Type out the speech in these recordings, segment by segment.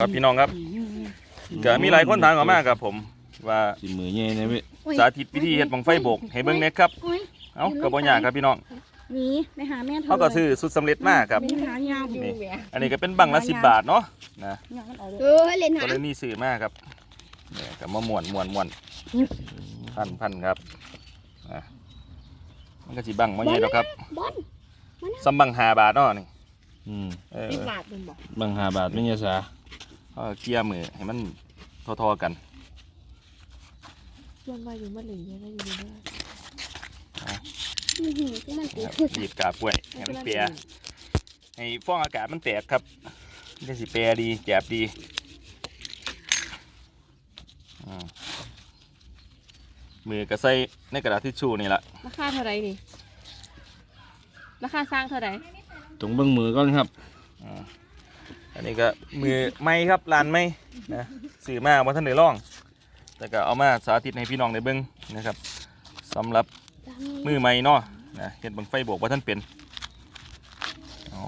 ครับพี่น้องครับก็มีหลายคนถามเข้ามาครับผมว่าสิมือใหญ่นะเว้ยสาธิตวิธีเฮ็ดบังไฟโบกให้เบิ่งแหน่ครับโอ้ยเอ้าก็บ่ยากครับพี่น้องหนีไปหาแม่เธอเขาก็ซื้อสุดสำเร็จมาครับมีหายาวนี่ อันนี้ก็เป็นบังละ10บาทเนาะนะยาวมันออกเลยเออเล่นหาก็เลยนี่ซื้อมาครับเนี่ยก็มาม่วนม่วนม่วนพันพันครับอะมันก็สิบังบ่ใหญ่ดอกครับบอลซ้ำบัง5บาทเนาะนี่อืมเออสิบบาทเป็นบอกบางหาบาทไม่ใช่สา เอาเกลี่ยมือให้มันทอๆกันส่วนว่าอยู่มาเหลือเยอะแล้วอยู่เยอะอื้อหือก็มันนะติคดรับบีบกาบกล้วยให้มันเปียให้ฟองอากาศมันแตกครับได้สิแปรดีแจบดีอืมมือก็ใส่ในกระดาษทิชชู่นี่แหละราคาเท่าไหรนี่ราคาสร้างเท่าไหรตรงเบิ้งมือก่อนครับ อ่าอันนี้ก็มือไม้ครับลานไม้นะสื่อมาว่าท่านได้ลอง แต่ก็เอามาสาธิตให้พี่น้องได้เบิ่งนะครับสำหรับมือไม้เนาะนะเห็นบังไฟโบกว่าท่านเป็นเอา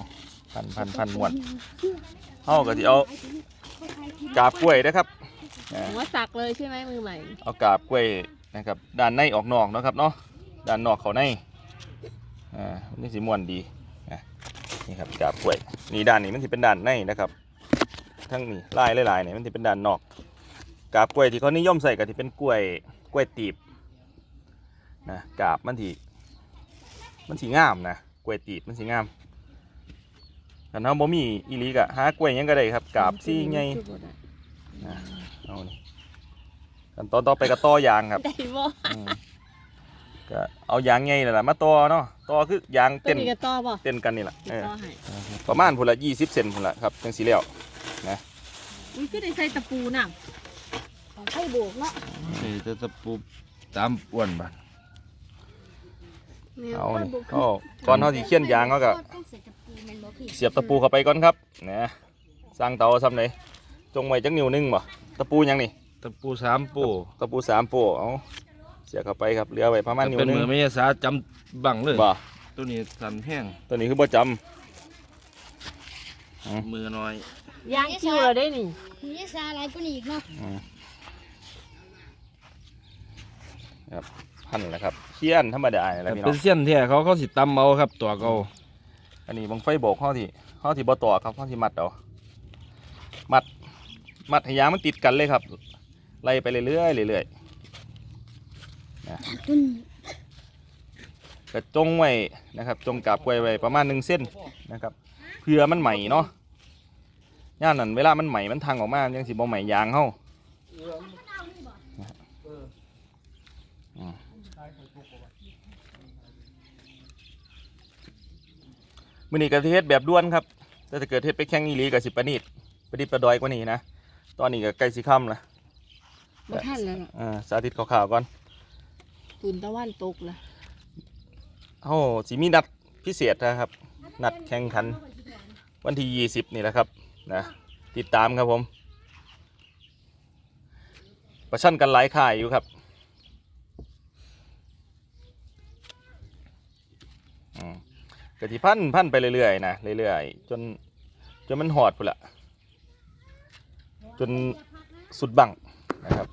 พันพันพันม้วนเอาก็ที่เอากาบกล้วยนะครับนะผมว่าสักเลยใช่ไหมมือใหม่ เอากาบกล้วยนะครับด้านในออกนอกเนาะครับเนาะด้านนอกเขาในอ่านี่สีม่วนดี นะนี่ครับกาบกล้วยนี่ด้านนี้มันจะเป็นด้านในนะครับทั้งนี่ลายหลายๆเนี่ยมันจะเป็นด้านนอกกาบกล้วยที่เขานิยมใส่ก็ที่เป็นกล้วยกล้วยตีบนะกาบมันที่มันสีงามนะกล้วยตีบมันสีงามแต่ถ้าบ่มีอีหลีกะหากล้วยหยังก็ได้ครับกาบซี่ไงนะเอานี่ขั้นตอนต่อไปก็ต่อยางครับได้บ่อืม ก็เอายางไงนั่นแหละมาต่อเนาะต่อคือยางตัวเต้นนี้ก็ต่อบ่เต้นกันนี่แหละติดเออต่อให้ประมาณพุ่นละยี่สิบเซนพุ่นละครับจังสีแล้วอุ้ยก็ได้ใส่ตะปูน่ะของไข่โบกเนาะเอ้ยจะตะปูตามอ้วนบาดแมวเอาไข่นี่โบกก็ก่อนเขาสิเคี่ยนยางเขาก็ ต้องเสียตะปูแม่นบ่พี่เสียบตะปูเข้าไปก่อนครับนะสร้างเตาซ้ำไหนจงไว้จังนิ้วหนึงบ่ตะปูยังนี่ตะปูสามปูตะปูสามปูเอา เสียบเข้าไปครับเหลือไว้ประมาณถ้านิ้วเป็นหนึงมือไม่ใช่สาจำบังเลยบ่ ตัวนี้สันแห้งตัวนี้คือบ่จมือน้อยยางคิวเราได้นี่มีซาอะไรก็นี่อีกเนาะำอืมครับพันแหละครับเคี่ยนธรรมดานี่แหละแต่พี่น้เป็อนงเส้นแท้เขาเขาสิตำเอาครับ ตัวเขาอันนี้บังไฟโบกข้อที่ข้อที่บ่ต่อครับข้อที่มัดเอามัด มัดให้ยางมันติดกันเลยครับ ไล่ไปเรื่อยๆเรื่อย ตุนๆก็จงไว้นะครับ จงกาบกล้วยไว้ประมาณหนึ่งเส้นนะครับ เพื่อมันใหม่เนาะย่านนั้นเวลามันใหม่มันทางออกมามันยังสิบ่ใหม่ยางเฮาอืมมื้อนี้ก็สิเฮ็ดแบบด่วนครับ แต่ถ้าเกิดเฮ็ดไปแข่งอีหลีก็สิประณีตประดิษฐ์ประดอยกว่านี้นะ ตอนนี้ก็ใกล้สิค่ำละบ่ทันแล้วล่ะอ่าสาธิตข่าวๆก่อน ตุนตะวันตกละเฮาสิมีนัดพิเศษนะครับ นัดแข่งขัน วันที่20นี่แหละครับนะติดตามครับผม ประชันกันหลายข่ายอยู่ครับกะทิพันพันไปเรื่อยๆนะเรื่อยๆจนจนมันหอดพุละจนสุดบังนะครับ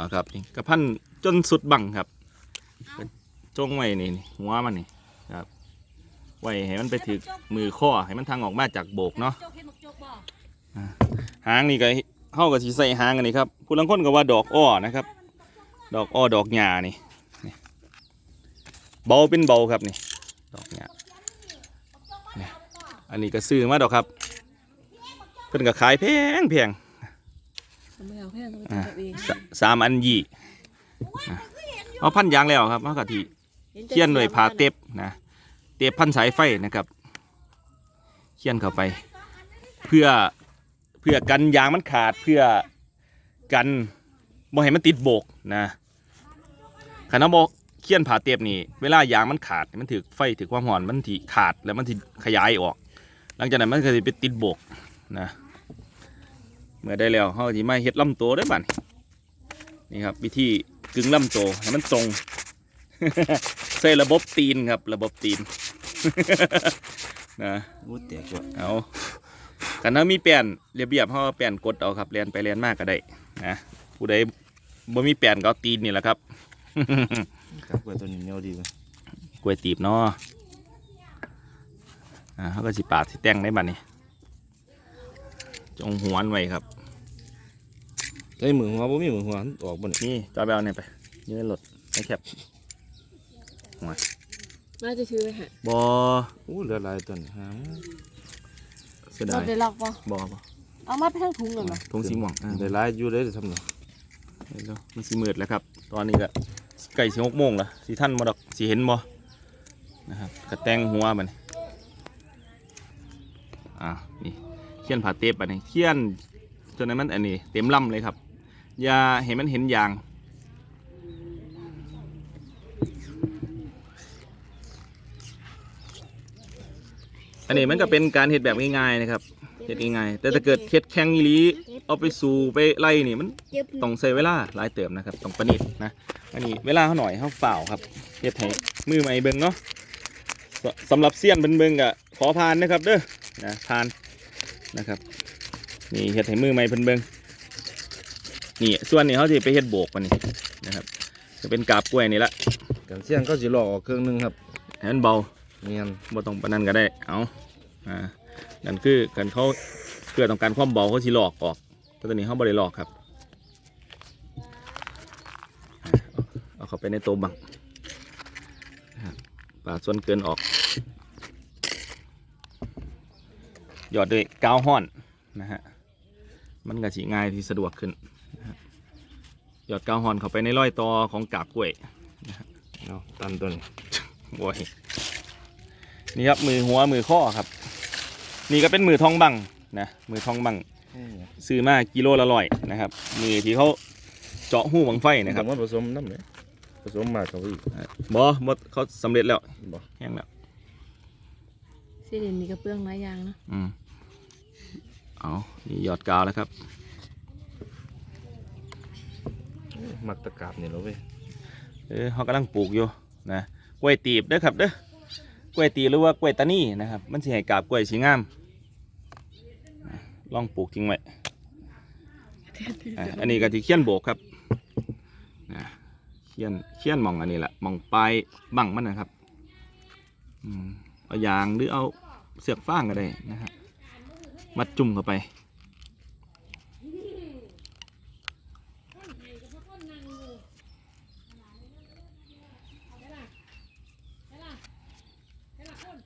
อ่าครับนี่กระพันจนสุดบังครับจงไว้นี่นี่หัวมันนี่ครับ ไว้ให้มันไปถึกมือข้อให้มันทางออกมาจากโบกเนาะอ่าหางนี่ก็เฮาก็สิใส่หางอันนี้ครับผู้ลังคนก็ว่าดอกอ้อนะครับ ดอกอ้อดอกหญ้านี่นี่เบาเป็นเบาครับนี่ดอกหญ้านี่อันนี้ก็ซื้อมาดอกครับเพิ่นก็ขายแพงแพง ไม่เอาแค่ต้องอ่าจับเองสสามอันยี่อะเอาพันยางแล้วครับเอากะทิเขียนด้วยผ้าเต็บนะเต็บพันสายไฟนะครับเขียนเข้าไป เพื่อเพื่อกันยางมันขาดเพื่อกันบ่ให้มันติดโบกนะขันเอาบอกเขียนผ่าเต็บนี่เวลายางมันขาดมันถือไฟถือความร้อนมันถีขาดแล้วมันถีขยายออก หลังจากนั้นมันก็จะไปติดโบกนะ เมื่อได้แล้วเขาจะมาเฮ็ดลำตัวได้อบัดนี้นี่ครับ วิธีกึ่งลำตัวให้มันตรงใส่ระบบตีนครับ ระบบตีนนะอู้แตกว่ะเอากันถ้ามีแป้นเรียบๆเฮาเอาแป้นกดเอาครับเรียนไปเรียนมากก็ได้นะผู้ใดบ่มีแป้นก็เอาตีนนี่แหละครับครับกล้วยตัวนี้เหนียวดีเลยกล้วยตีบเนาะอ่าเขาก็สิปาดสิแต่งได้บัดนี้ จงหวนไว้ครับไอ้มือหัวบ่มีมือหัวมันออกบ่นี่นี่จอยไปเอาเนี่ยไปยืนรถไม่แคบน่าจะซื้อไปหาบออู้เหลือหลายตัวนี่หามเสียดาเรายได้ล็อกปะบอบอเอามาไปทั้งถุงเลยเหรอทงสีม่วงอ่าได้หลายอยู่เลยทำเนาะเดี๋ยวมันสีมืดแล้วครับ ตอนนี้ก็ไก่สีหกโมงละสีท่านมาดอกสีเห็นบอนะครับกระแตงหัวมันอ่านี่เขียนผ่าเทปอันนี้เขียนจนนั้นมันอันนี้ เต็มลำเลยครับ อย่าเห็นมันเห็นยางอันนี้มันก็เป็นการเห็ดแบบง่ายๆนะครับเห็ดง่ายๆแต่ถ้าเกิดเห็ดแข็งอีลีเอาไปสู่ไปไล่นี่มันต้องใช้เวลาหลายเติมนะครับต้องประณีตนะอันนี้เวลาเขาหน่อยเขาเปล่าครับเฮ็ดให้มือใหม่เบิ่งเนาะสำหรับเซียนเบิ่งเบงๆกะขอผ่านนะครับเด้อนะผ่าน นะครับนี่เฮ็ดให้มือใหม่เพิ่นเบิ่งนี่ส่วนนี้เขาจะไปเฮ็ดโบกมันนี่นะครับจะเป็นกาบกล้วยนี่ละกันเสียงเขาสิลอกออกเครื่องหนึงครับให้มันเบาเนียนบ่ต้องปานนั้นก็ได้เอาอ่านั่นคือกันเขาเพื่อต้องการความเบาเขาสิหลอกออกแต่ตอนนี้เขาบ่ได้หลอกครับอ่าเอาเข้าไปในตัวบังนะครับปาดส่วนเกินออก หยอดด้วยกาวห้อนนะฮะมันก็สิง่ายที่สะดวกขึ้นนะครับหยอดกาวห้อนเข้าไปในร้อยตอของกาบกล้วยเอาตันตัวนี้โอ้ยนี่ครับมือหัวมือข้อครับ นี่ก็เป็นมือทองบังนะมือทองบังซื้อมากิโลละร้อยนะครับมือที่เขาเจาะหูบังไฟนะนะคครัรับบมันผสมน้ำเลยผสมมากเขาอีกบอหมดเขาสำเร็จแล้วบ่แห้งแล้วซีเดนมีกระเปื้องหลายอย่างเนาะอืม เอานี่หยอดกาวแล้วครับมักตะกราบนี่แล้วเว้ยเออเขากำลังปลูกอยู่นะกล้วยตีบเด้อครับเด้อกล้วยตีบหรือว่ากล้วยตานีนะครับ มันสิให้กาบกล้วยสีงามนะลองปลูกทิ้งไว้อะอันนี้ก็ที่เขียนโบกครับนะเขียนเขียนหมองอันนี้แหละหมองปลายบังมันนะครับอืมเอายางหรือเอาเสือกฟางก็ได้นะครับ มัดจุ่มเข้าไป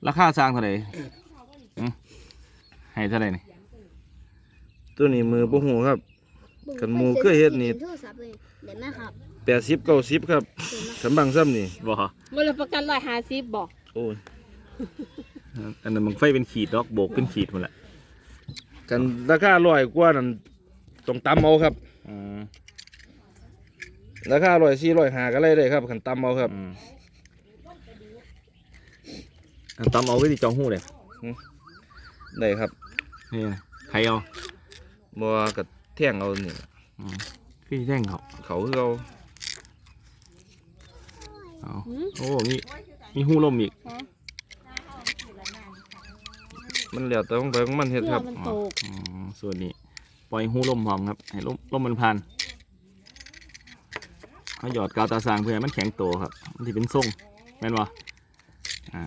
ราคาสร้างเท่าไหร่อืมให้เท่าไหร่นี่ตัวนี้มือบ่หูครับ กันหมู่เคยเฮ็ดนี่ โทรศัพท์เลยเดี๋ยวนะครับแปดสิบเก้าสิบครับขันบังซ้ำนี่บ่มูลประกันร้อยห้าสิบบอกโอ้ยอันนั้นมันไฟเป็นขีดดอกโบกเป็นขีดหมดละ กันราคาร้อยกว่านั่นต้องตำเอาครับอืมราคาร้อยสี่ร้อยห้าก็เลยได้ครับขันตำเอาครับ อืมอันตำเอาไว้ที่จองหูเลยได้ครับนี่ใครเอาบ่ว่ากับแท่งเอานี่อืมพี่แท่งเขาเขาคือเอาเอาโอ้มีมีหูลมอีก มันแล้วแต่ของไปของมันเฮ็ดเพื่คอรับมันโตก อ๋อส่วนนี้ปล่อยหูลมพร้อมครับให้ลมลมมันพันเขาหยอดกาวตาสางเพื่อให้มันแข็งโตครับมันที่เป็นทรงแม่นวะอ่า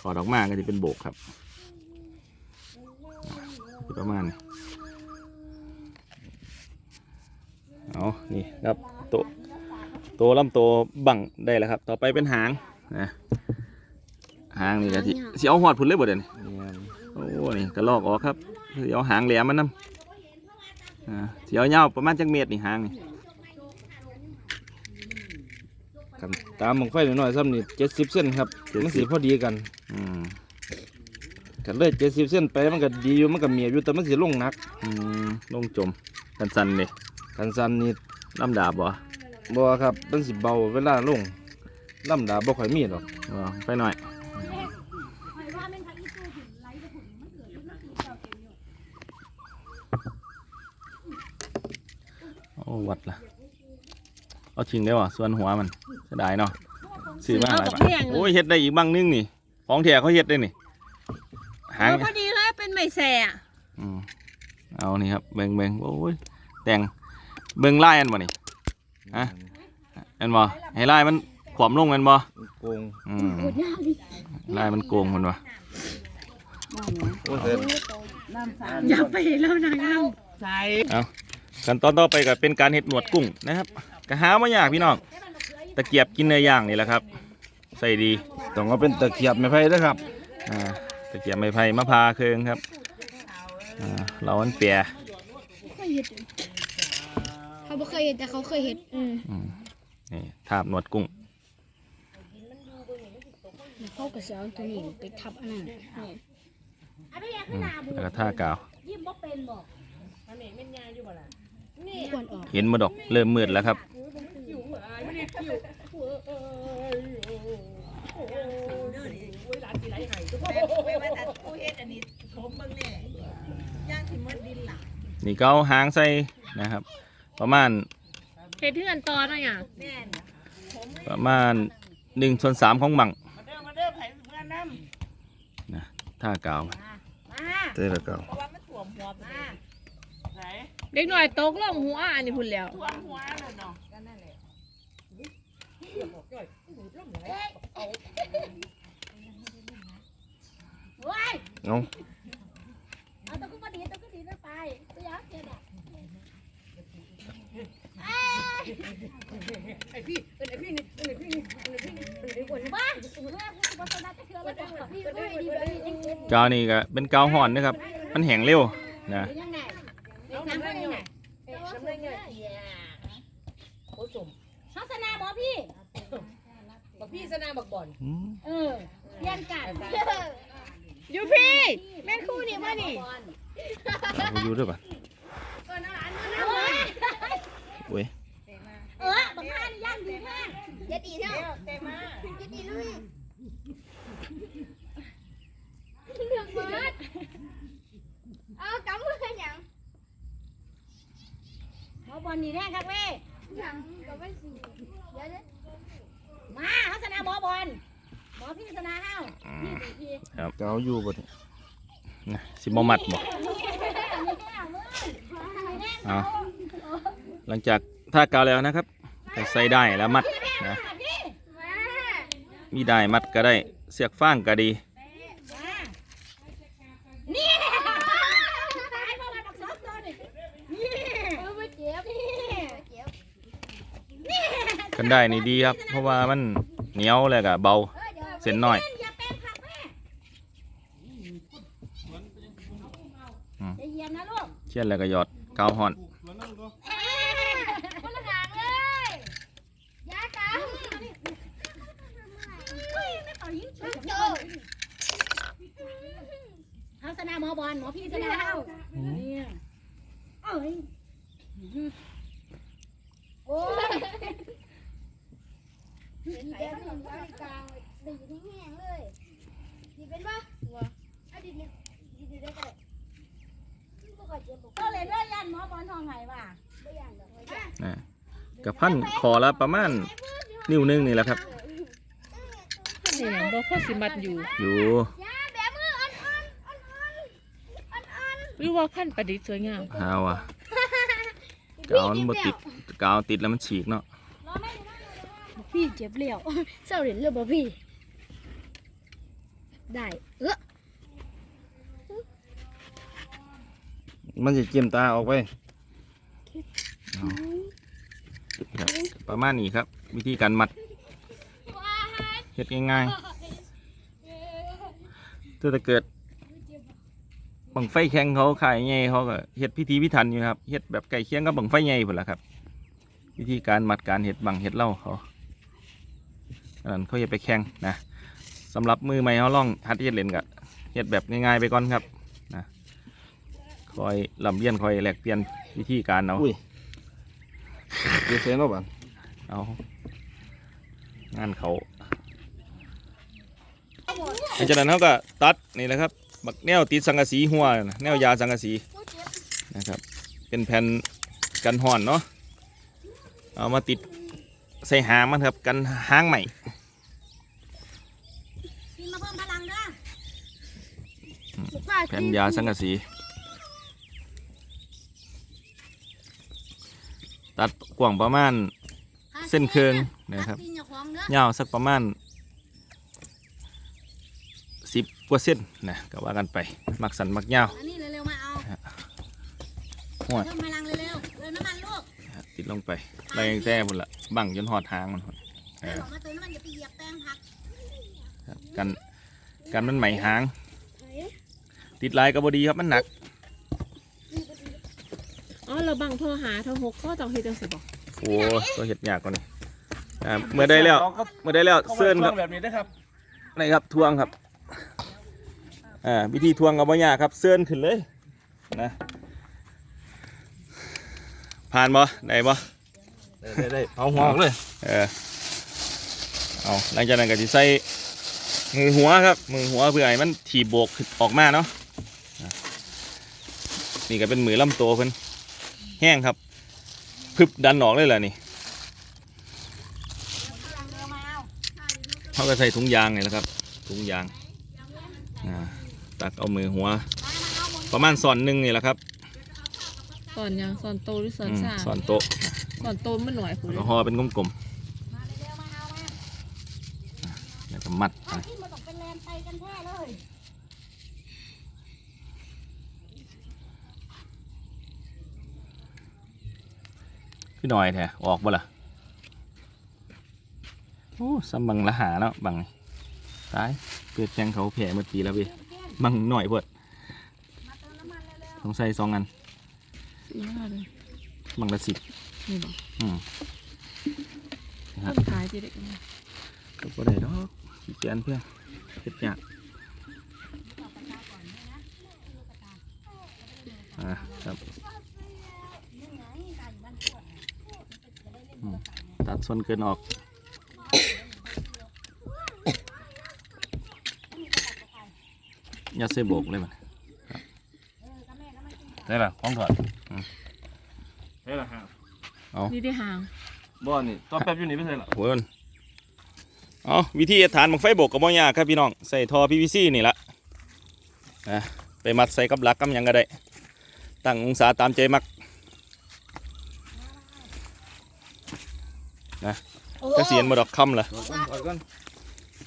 ถอดออกมาก็จะเป็นโบกครับอ่าคือประมาณนี้เอานี่ครับโตโตลำโตบังได้แล้วครับ ต่อไปเป็นหางนะ หางนี่ก็ที่สิเอาหอดพุ่นเลยบ่เดี๋ยวนี้เนี่ยโอ้นี่กระลอกออกครับเดี๋ยวหางแหลมมันนำอ่าเสียวยาวประมาณจักเมตรนี่หางนี่กันตามบังไฟน้อยๆซ้ำนี่เจ็ดสิบเส้นครับมันสีพอดีกันอืมกันเลยเจ็ดสิบเส้นไปมันก็ดีอยู่มันก็เมียอยู่แต่มันสีลงหนักอืมลงจมกันสันเลยกันสันนี่ลำดาบบ่บ่ครับมันสิเบาเวลาลงลำดาบบ่ค่อยมีหรอกอ๋อไปหน่อย วัดละเอาชิงได้วะส่วนหัวมันเสียดายเนาะซื้อมาหลายบาทโอ้ยเฮ็ดได้อีกบ้างนึงนี่ของแท้เขาเฮ็ดได้นี่หางเออพอดีเลยไปไม่แซ่อะอืมเอานี่ครับเบิ่งเบิ่งโอ้ยแต่งเบิ่งลายอันบ่นี่ฮะอันบ่ให้ลายมันขวามลงแมันบ่โกงอืมลายมันโกงมันบ่โอ้ยแต่อย่าไปแล้วนางงามเอา ขั้นตอนต่อไปก็เป็นการเฮ็ดหนวดกุ้งนะครับก็หาบ่ยากพี่น้องตะเกียบกินเนื้อย่างนี่แหละครับ ใส่ดีต้องเอาเป็นตะเกียบไม้ไผ่เด้อครับอ่าตะเกียบไม้ไผ่มะพร้าวเคืองครับอ่าเราอันเปียเคยเห็ดเขาบ่เคยเห็ดแต่เขาเคยเห็ดอืมอืมนี่ทาบหนวดกุ้งแล้วเขาก็สิเอาตัวนี้ไปทับอันนั้นอืมแล้วก็ท่ากาว ควรออกเห็นมาดอกเริ่มมืดแล้วครับนี่ก็เอาหางใส่นะครับ ประมาณเฮ็ดเทือนตอนอะไรอย่างประมาณหนึ่งส่วนสามของบังนะท่ากาวเต้ละเก่า เด็กหน่อยตกลงหัวอันนี้พุ่นแล้วเอาเอาตัวก็มาดีตัวก็ดีไปตัวยักษ์เนี่ยน่ะไอพี่ไอพี่นี่ไอพี่นี่ไอพี่นี่ไอพี่นี่บ้าบ้าสนาจะเชื่อแล้วพี่ก็ดีดีดีกาวนี่ก็เป็นกาวห่อนนะครับ มันแห้งเร็วนะ ยังไงน้ำได้ยังไงน้ำได้ยังไงเขาสนาบอพี่ บักพี่สนาบักบ่อน อืม เออเรียนกัน อยู่พี่แม่นคู่นี่มานี่ เอาอยู่ ด้วยป่ะโอ้ยเออบังคับย่างดีมากจะดีเท่าจะดีลูกเรื่องเบิดเอากำมือยังเขาบอลนี่แน่ครับแม่ยังก็ไม่สิเดี๋ยวมาเขาสนาบอบอลบอพี่สนาเฮ้าพี่พี่เก่าอยู่บ่เนี่ยนะสิบมัดบ่ เอาหลังจากท่ากาวแล้วนะครับก็ใส่ได้แล้วมัดนะมีได้มัดก็ได้เสียกฟางก็ดีนี่ตายเพราะว่าดอกสองตัวนี่นี่เออไม่เจ็บนี่เจ็บกันได้นี่ดีครับ เพราะว่ามันเหนียวแล้วก็เบาเส้นน้อย อย่าเป็นผักแม่ ใจเย็นนะลูกเชี่ยนแล้วก็หยอดกาวห่อนคนละทางเลยยากันไม่ต่อยิงชุบเอาสนาหมอบอลหมอพี่สนาเอาเนี่ยเอ้ยโอ้ยดีแดงหนึ่งกลางดีที่แห้งเลยดีเป็นปะอะดีเนี่ยดีดีได้ก็ได้ ก็เลยเลื่อนยันหมอบอลทองไงวะไม่ยันหรอกไม่ยันนะกับพันคอละประมาณนิ้วหนึงนี่แหละครับ นี่นะบ่พอสิมัดอยู่อยู่ยาแบมืออ่อนอ่อนอ่อนอ่อนอ่อนอ่อนหรือว่าพันธุ์ประดิษฐ์สวยงามหาว่ะกาวมันบ่ติดกาวติดแล้วมันฉีกเนาะพี่เจ็บเหลี่ยวเศร้าเหรียญเลยบ่พี่ ได้ เออ มันจะเจียมตาออกไปครับประมาณนี้ครับ วิธีการมัดเฮ็ดง่ายๆถ้าจะเกิดบังไฟแข็งเขาขายไงเขาก็เฮ็ดพิธีพิถันอยู่ครับเฮ็ดแบบไก่เคียงกับบังไฟไงพุ่นละครับ วิธีการมัดการเฮ็ดบังเฮ็ดเล่าเขาอันนั้นเขาเฮ็ดไปแข่งนะสำหรับมือใหม่เขาลองหัดเฮ็ดเล่นกับเฮ็ดแบบง่ายๆไปก่อนครับนะ คอยลำเลียนคอยแลกเปลี่ยนวิธีการเอาอุ้ยเดี๋ยวเสียเนาะบัดเอางานเขาหลังจากนั้นเขาก็ตัดนี่แหละครับบักแนวติดสังกะสีหัวน่ะแนวยาสังกะสีนะครับ เป็นแผ่นกันห่อนเนาะเอามาติดใส่หางมันครับกันหางใหม่พี่มาเพิ่มพลังเด้อบุกว่าแผ่นยาสังกะสี ตัดกว้างประมาณเส้นเคืองนะครับตีนอย่าขวางเด้อยาวสักประมาณสิบกว่าเส้นนะก็ว่ากันไปมักสันมักยาวอันนี้เร็วๆมาเอาหัวเพิ่มพลังเร็วๆเติมน้ำมันลูกติดลงไปแรงแต่พุ่นละบังจนหอดหางมันพุ่นเออออกมาเติมน้ำมันอย่าไปเหยียบแป้งผักครับกันกันมันไหมหาง ติดลายก็บดีครับมันหนัก อ๋อเราบังโทรหาโทรหกก็ต้องเฮ็ดจังซี่บ่โอ้ก็เห็ดยากกว่านี้อ่าเมื่อได้แล้วเมื่อได้แล้วเสื้อนครับแบบนี้ได้ครับนี่ครับทวงครับอ่าวิธีทวงกับบ่ยากครับเสื้อนขึ้นเลยนะผ่านบ่ได้บ่ได้ได้เอาหัวออกเลยเออเอาหลังจากนั้นก็จะใส่มือหัวครับ มือหัวเพื่อให้มันถีบโบกขึ้นออกมาเนาะอะนี่ก็เป็นมือลำโตวเพิ่น แห้งครับ พึบดันออกเลยแหละนี่เขาก็ใส่ถุงยางนี่แหละครับ ถุงยางอ่าตักเอามือหัว ประมาณสอนหนึ่งนี่แหละครับสอนหยังสอนโตหรือสอนอืมสาสอนโต๊ะสอนโตมันหน่อยพุ่นแล้วห่อเป็นกลมๆแล้วก็มัดเอาอะที่มาต้องเป็นแลนไป กันแท้เลยพี่หน่อยแท้ออกบ่ล่ะโอ้ซ้ำบังละหาเนาะบังนี่ตายเปิดแจงเขาแผ่เมื่อกี้แล้วพี่บังหน่อยเพิ่นต้องใส่สองอันอีห้าเลยบังละสิบนี่บ่อืมคนขายสิเด็กนี่ก็บ่ได้ดอกขี้เกียจเพื่อนเฮ็ดยากอ่าครับอืม ตัดส่วนเกินออกอย่าเสโบกเลยมันได้ละของถอดอืมได้ละฮะนี่ได้หางบ่นี่ตัวแป๊บอยู่นี่ไม่ใช่ละโหยมันเอาวิธีเฮ็ดฐานบังไฟโบกกับบ่ยากครับพี่น้องใส่ท่อ PVC นี่ละนะไปมัดใส่กับหลักกำหยังก็ได้ ตั้งองศาตามใจมัก นะจะเสียนมาดอกคำล่ะถอดก่อน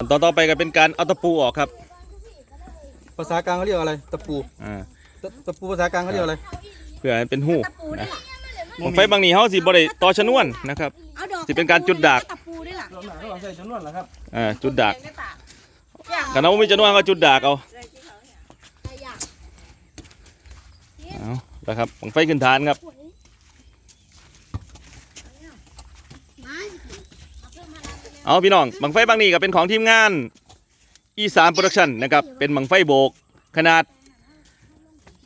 ถอดก่อนตอนต่อไปก็เป็นการเอาตะปูออกครับ ภาษากลางเขาเรียกอะไร ตะปูอ่าตะตะปูภาษากลางเขาเรียกอะไรเพื่อให้เป็นหูตะปูด้วยล่ะบังไฟบางนี้เฮาสิบ่ได้ต่อชนวนนะครับเอาดอกสิเป็นการจุดดากตะปูด้วยล่ะรวมหนาเราใส่จำนวนแล้วครับอ่าจุดดากคันเอาบ่มีชนวนก็จุดดากเอาใครอยากเอาแล้วครับบังไฟขึ้นฐานครับ มาเอาเพิ่มพลัง เอาพี่น้องบังไฟบางนี้ก็เป็นของทีมงานอีสานโปรดักชั่นนะครับเป็นบังไฟโบกขนาด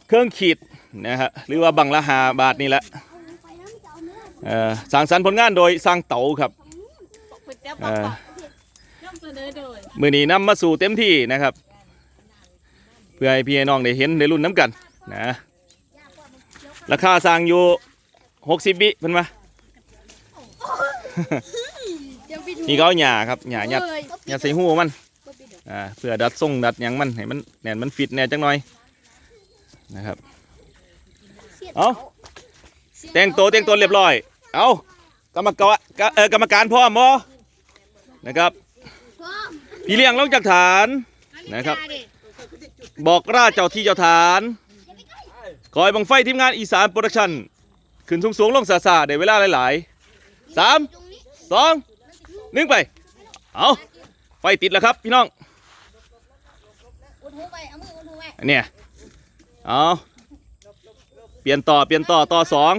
เครื่องขีดนะฮะหรือว่าบังละหาบาทนี่แหละเอาไปนะมันจะเอาเนื้อเอ่อสร้างสรรค์ผลงานโดยสร้างเต๋าครับพุ่นเจ้าเอ่อย่อมเสนอโดยมือนี้นำมาสู่เต็มที่นะครับ เพื่อให้พี่น้องได้เห็นได้รุ่นน้ำกันนะราคาสร้างอยู่60บิเพิ่นมาเดี๋ยวปิดหู นี่ก็เอาหญ้าครับหญ้ายัดเลยหญ้าใส่หูมันอ่าเพื่อดัดทรงดัดหยังมันให้มันแน่นมันฟิตแน่จังหน่อยนะครับ เอา แต่งตัวแต่งตัวเรียบร้อย เอากรรมการเออกรรมการพร้อมบ่นะครับ พี่เลี้ยงลงจากฐานนะครับ บอกราชเจ้าที่เจ้าฐานคอยบังไฟทีมงานอีสานโปรดักชั่น ขึ้นสูงสูงๆลงซาซาๆได้เวลาหลายๆสามสองห นึ่งไป เอาไฟติดแล้วครับพี่น้องอุดหูไปเอามืออุดหูไว้อันเนี่ยเอาเปลี่ยนต่อเปลี่ยนต่อต่อสอง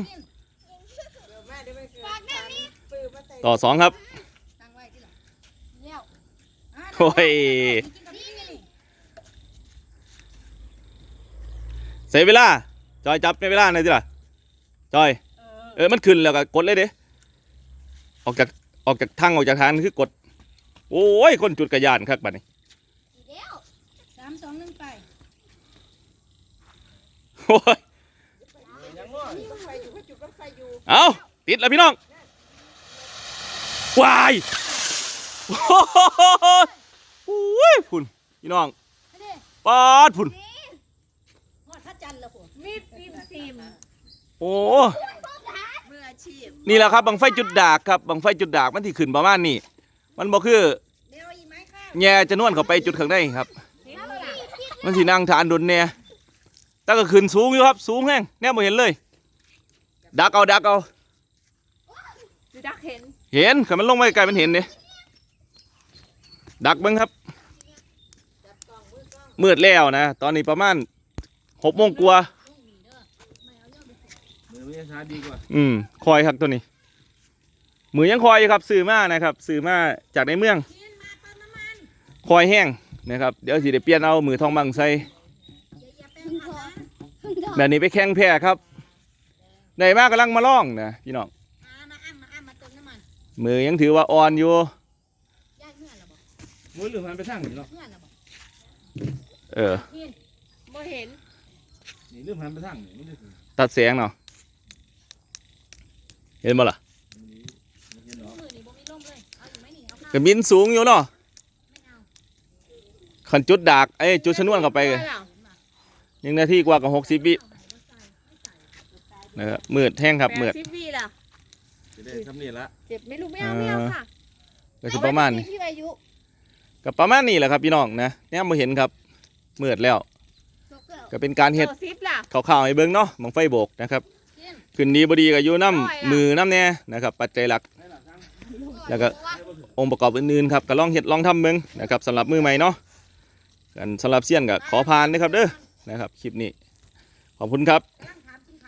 ต่อสองครับตั้งไว้ที่หลังเลี้ยวอะโอ้ยกินกับพี่ไงนี่เสียเวลา จอยจับในเวลาหน่อยสิล่ะจอย เออมันขึ้นแล้วก็กดเลยเด้ออกจาก ออกจากทางออกจากทางคือกด โอ้ย คนจุดกระยานครับบัดนี้เดี๋ยวสามสองหนึ่งไปโอ้ยเอาติดแล้วพี่น้องวายโอ้ยพุ่นพี่น้องไปดิปาดพุ่นละผมมีดซิมซิมโอ้มืออา ชีพนี่แหละครับบังไฟจุดดากครับบังไฟจุดดากมันที่ขึ้นประมาณนี้มันบ่คือเดี๋ยวอีกไหมค่ะแง่จะนวนเข้าไปจุดข้างในครับ มันสินั่งทานดนแน่แต่ก็ขึ้นสูงอยู่ครับ สูงแห้งแน่บ่เห็นเลย ดักเอาดักเอาสิจักเห็นเห็นขันมันลงไปไกลมันเห็นเนี่ยดักเบิ้งครับ มืดแล้วนะ ตอนนี้ประมาณหกโมงกว่า มือมันช้าดีกว่า อืมคอยครับตัวนี้ มือยังคอยอยู่ครับซื้อมานะครับซื้อมาจากในเมือง คอยแห้งนะครับ เดี๋ยวสิได้เปลี่ยนเอามือทองบังใส่พึ่งทองพึ่งทองแบบนี้ไปแข่งแพ้ครับได้มากกำลังมาล่องนะพี่น้องอ่ามาอ้ำมาอ้ำมาเติมน้ำมันมือยังถือว่าอ่อนอยู่ย่างเงื่อนละบ่มือหรือมันไปทางนี้เนาะเงื่อนละบ่เออบ่เห็นนี่หรือมันไปทางนี้มันจะตัดแสงเนาะ เห็นบ่ล่ะมือนี่บ่มีลมเลยเอาอยู่ไหมนี่เอาข้าวก็บินสูงอยู่เนาะไม่เอาขันจุดดากเอ้ยจุดชนวนเข้าไปได้แล้วยังนาทีกว่ากับหกสิบวินะครับมืดแห้งครับมืดแปดสิบวีล่ะจะได้ทำนี่ละเจ็บไม่รู้ไม่เอาไม่เอาค่ะก็สิประมาณนี้พี่อายุก็ประมาณนี้แหละครับพี่น้องนะเนี่ยมาเห็นครับมืดแล้วจบแล้วก็เป็นการเฮ็ดโซซิปล่ะข่าวๆให้เบิ่งเนาะบังไฟโบกนะครับ ขึ้นดีบ่ดีก็อยู่น้ำมือน้ำแน่นะครับ ปัจจัยหลัก แล้วก็องค์ประกอบอื่นๆครับก็ลองเฮ็ดลองทำเบิ่งนะครับสำหรับมือใหม่เนาะกันสำหรับเซียนก็ขอผ่านนะครับเด้อนะครับคลิปนี้ขอบคุณครับนั่ง